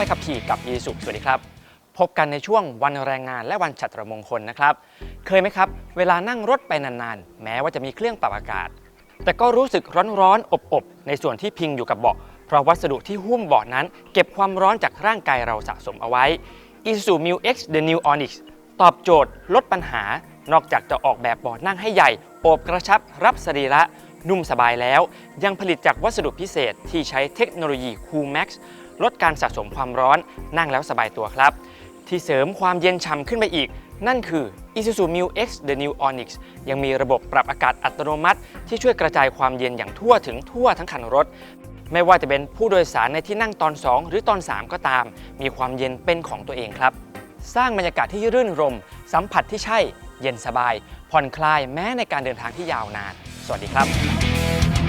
บขับขี่กับยีสุสวัสดีครับ พบกันในช่วงวันแรงงานและวันฉัตรมงคลนะครับ เคยไหมครับ เวลานั่งรถไปนานๆ แม้ว่าจะมีเครื่องปรับอากาศ แต่ก็รู้สึกร้อนๆ อบๆ ในส่วนที่พิงอยู่กับเบาะ เพราะวัสดุที่หุ้มเบาะนั้น เก็บความร้อนจากร่างกายเราสะสมเอาไว้ Isuzu Mu X The New Onyx ตอบโจทย์ลดปัญหา นอกจากจะออกแบบเบาะนั่งให้ใหญ่ โอบกระชับ รับสรีระนุ่มสบายแล้ว ยังผลิตจากวัสดุพิเศษที่ใช้เทคโนโลยี Cool Max ลดการสะสมความร้อนนั่งแล้วสบายตัวครับ ที่เสริมความเย็นฉ่ำขึ้นไปอีก นั่นคือ Isuzu Mu X The New Onyx ยังมีระบบปรับอากาศอัตโนมัติ ที่ช่วยกระจายความเย็นอย่างทั่วถึงทั่วทั้งคันรถ ไม่ว่าจะเป็นผู้โดยสารในที่นั่งตอน 2 หรือตอน 3 ก็ตาม มีความเย็นเป็นของตัวเองครับ สร้างบรรยากาศที่รื่นรม สัมผัสที่ใช่ เย็นสบาย ผ่อนคลายแม้ในการเดินทางที่ยาวนาน สวัสดีครับ